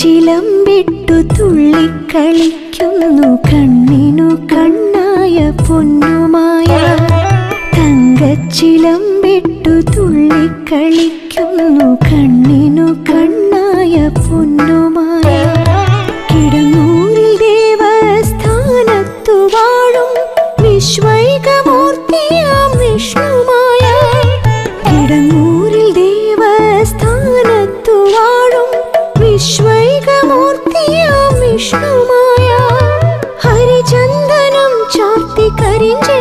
ചിലമ്പിട്ടു തുള്ളിക്കളിക്കുന്നു കണ്ണിനു കണ്ണായ പൊന്നുമായ തങ്കച്ചിലമ്പിട്ടു തുള്ളിക്കളിക്കുന്നു ధరించి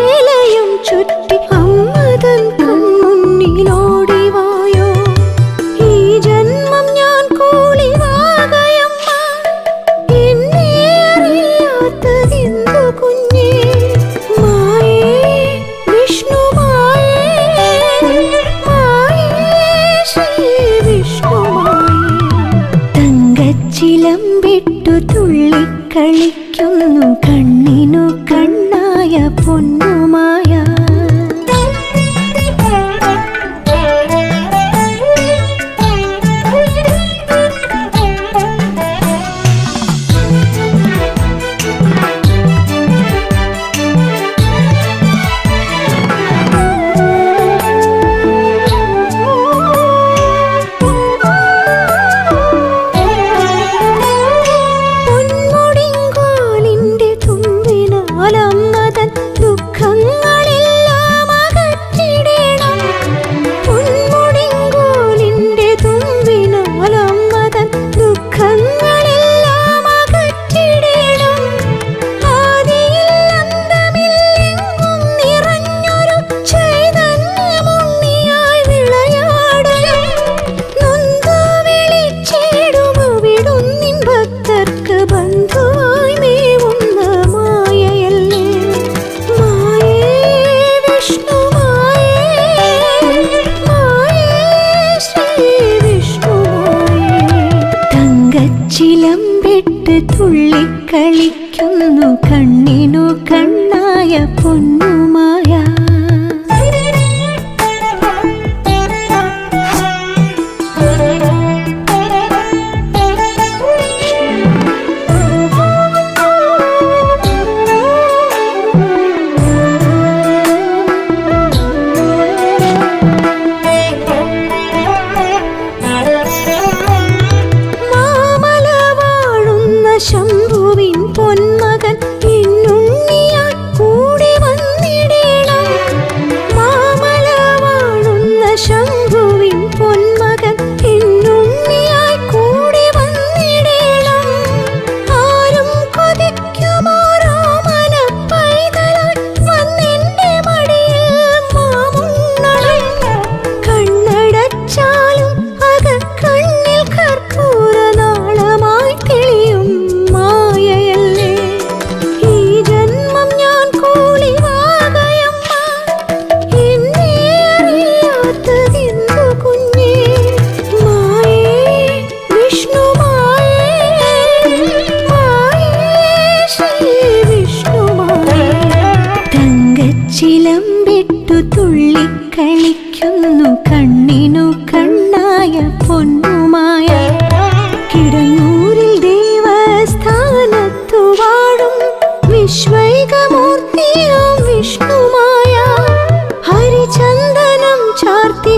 തുള്ളിക്കളിക്കുന്നു കണ്ണിനു കണ്ണായ പൊന്നുമാ.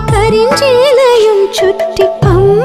కరించి లయం చుట్టి అమ్మ